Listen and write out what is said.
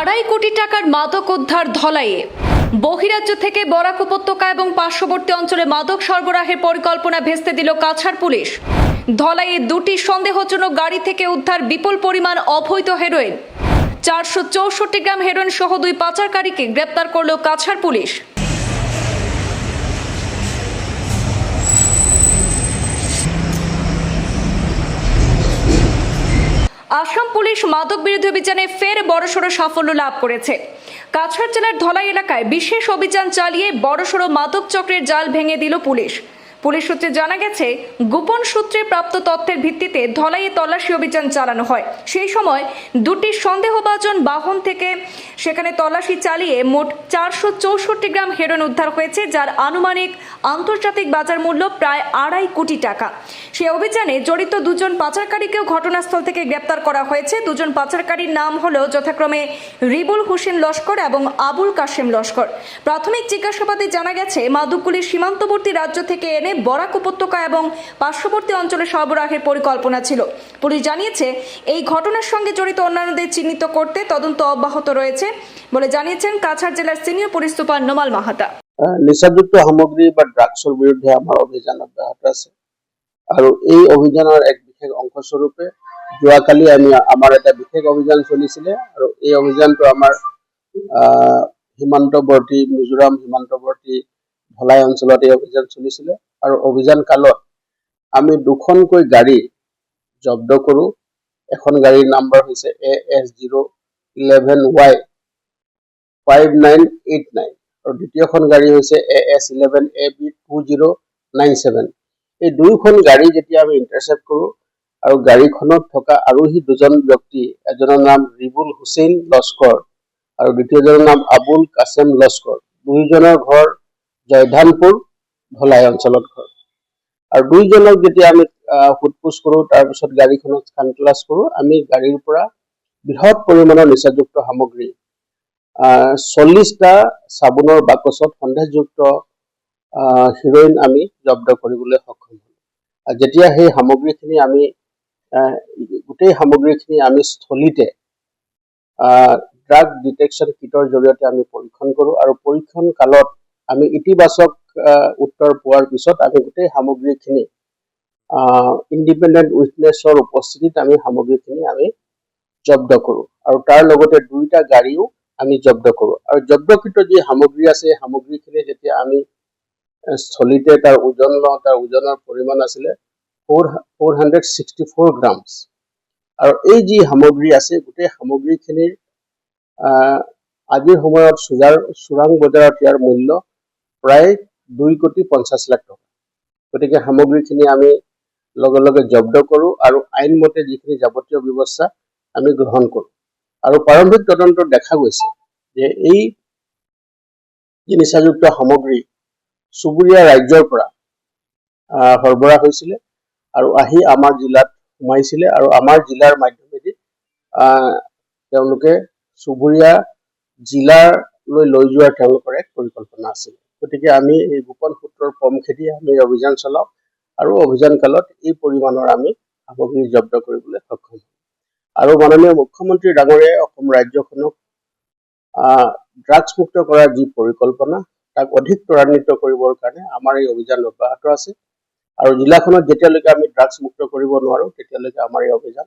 আড়াই কোটি টাকার মাদক উদ্ধার ধলাইয়ে। বহিরাজ্য থেকে বরাক উপত্যকা এবং পার্শ্ববর্তী অঞ্চলে মাদক সরবরাহের পরিকল্পনা ভেস্তে দিল কাছাড় পুলিশ। ধলাইয়ে দুটি সন্দেহজনক গাড়ি থেকে উদ্ধার বিপুল পরিমাণ অবৈধ হেরোইন। চারশো চৌষট্টি গ্রাম হেরোইন সহ দুই পাচারকারীকে গ্রেপ্তার করল কাছাড় পুলিশ। আসাম পুলিশ মাদক বিরোধী অভিযানে ফের বড়সড় সাফল্য লাভ করেছে। কাছাড় জেলার ধলাই এলাকায় বিশেষ অভিযান চালিয়ে বড়সড় মাদক চক্রের জাল ভেঙে দিল পুলিশ। পুলিশ সূত্রে জানা গেছে, গোপন সূত্রে প্রাপ্ত তথ্যের ভিত্তিতে ধলাইয়ে তল্লাশি অভিযান চালানো হয়। সেই সময় দুটি সন্দেহভাজন বাহন থেকে সেখানে তল্লাশি চালিয়ে মোট চারশো চৌষট্টি গ্রাম হেরোইন উদ্ধার হয়েছে, যার আনুমানিক আন্তর্জাতিক বাজার মূল্য প্রায় আড়াই কোটি টাকা। সেই অভিযানে জড়িত দুজন পাচারকারীকেও ঘটনাস্থল থেকে গ্রেপ্তার করা হয়েছে। দুজন পাচারকারীর নাম হল যথাক্রমে রিবুল হোসেন লস্কর এবং আবুল কাশেম লস্কর। প্রাথমিক জিজ্ঞাসাবাদে জানা গেছে, মাদকগুলি সীমান্তবর্তী রাজ্য থেকে এনে বরাক উপত্যকা এবং পার্শ্ববর্তী অঞ্চলে সরবরাহের পরিকল্পনা ছিল। পুলিশ জানিয়েছে এই ঘটনার সঙ্গে জড়িত অন্যান্যদের চিহ্নিত করতে তদন্ত অব্যাহত রয়েছে বলে জানিয়েছেন কাছাড় জেলার senior police super Numal Mahatta. নিচাযুক্ত সামগ্ৰী বা ড্ৰাগছৰ বিৰুদ্ধে আমাৰ অভিযান অব্যাহত আছে। আৰু এই অভিযানৰ এক বিশেষ অংশস্বৰূপে যোৱাকালি আমি আমাৰ এটা বিশেষ অভিযান চলিছিলে আৰু এই অভিযানটো আমাৰ আহ, সীমান্তৱৰ্তী মিজোৰাম সীমান্তৱৰ্তী ধলাই অঞ্চলত এই অভিযান চলিছিলে আৰু অভিযান কালত আমি দুখনকৈ গাড়ী জব্দ কৰোঁ। এখন গাড়ীৰ নাম্বাৰ হৈছে A S zero' eleven Y five nine eight nine আৰু দ্বিতীয়খন গাড়ী হৈছে A S eleven A B two zero' nine seven. এই দুয়োখন গাড়ী যেতিয়া আমি ইণ্টাৰচেপ্ট কৰোঁ আৰু গাড়ীখনত থকা আৰোহী দুজন ব্যক্তি, এজনৰ নাম ৰিবুল হুছেইন লস্কৰ আৰু দ্বিতীয়জনৰ নাম আবুল কাছেম লস্কৰ, দুয়োজনৰ ঘৰ জয়ধানপুৰ ধলাই অঞ্চলত ঘৰ। আৰু দুইজনক যেতিয়া আমি সোধ-পোছ কৰোঁ তাৰপিছত গাড়ীখনত খানতলাচ কৰোঁ, আমি গাড়ীৰ পৰা বৃহৎ পৰিমাণৰ নিচাযুক্ত সামগ্ৰী চল্লিছটা চাবোনৰ বাকচত সন্দেহযুক্ত হিৰ'ইন আমি জব্দ কৰিবলৈ সক্ষম হ'লোঁ। আৰু যেতিয়া সেই সামগ্ৰীখিনি আমি গোটেই সামগ্ৰীখিনি আমি স্থলীতে ড্ৰাগ ডিটেকশ্যন কিটৰ জৰিয়তে আমি পৰীক্ষণ কৰোঁ আৰু পৰীক্ষণ কালত আমি ইতিবাচক উত্তৰ পোৱাৰ পিছত আমি গোটেই সামগ্ৰীখিনি ইণ্ডিপেণ্ডেণ্ট উইটনেছৰ উপস্থিতিত আমি সামগ্ৰীখিনি আমি জব্দ কৰোঁ। আৰু তাৰ লগতে দুইটা গাড়ীও আমি জব্দ কৰোঁ। আৰু জব্দকৃত যি সামগ্ৰী আছে সামগ্ৰীখিনি যেতিয়া আমি স্থলীতে তাৰ ওজন লওঁ, তাৰ ওজনৰ পৰিমাণ আছিলে four four hundred sixty four grams. আৰু এই যি সামগ্ৰী আছে, গোটেই সামগ্ৰীখিনিৰ আজিৰ সময়ত চুজাৰ চোৰাং বজাৰত ইয়াৰ মূল্য প্ৰায় দুই কোটি পঞ্চাছ লাখ টকা। গতিকে সামগ্ৰীখিনি আমি লগে লগে জব্দ কৰোঁ আৰু আইনমতে যিখিনি যাৱতীয় ব্যৱস্থা আমি গ্ৰহণ কৰোঁ। আৰু প্ৰাৰম্ভিক তদন্তত দেখা গৈছে যে এই নিচাযুক্ত সামগ্ৰী চুবুৰীয়া ৰাজ্যৰ পৰা সৰবৰাহ হৈছিলে আৰু আহি আমাৰ জিলাত সোমাইছিলে আৰু আমাৰ জিলাৰ মাধ্যমেদি তেওঁলোকে চুবুৰীয়া জিলালৈ লৈ যোৱাৰ তেওঁলোকৰ এক পৰিকল্পনা আছিল। গতিকে আমি এই গোপন সূত্ৰৰ পম খেদি আমি অভিযান চলাওঁ আৰু অভিযান কালত এই পৰিমাণৰ আমি সামগ্ৰী জব্দ কৰিবলৈ সক্ষম হওঁ আৰু মাননীয় মুখ্যমন্ত্ৰী ডাঙৰীয়াই অসম ৰাজ্যখনক ড্ৰাগছ মুক্ত কৰাৰ যি পৰিকল্পনা তাক অধিক ত্বৰান্বিত কৰিবৰ কাৰণে আমাৰ এই অভিযান অব্যাহত আছে। আৰু জিলাখনত যেতিয়ালৈকে আমি ড্ৰাগছ মুক্ত কৰিব নোৱাৰোঁ তেতিয়ালৈকে আমাৰ এই অভিযান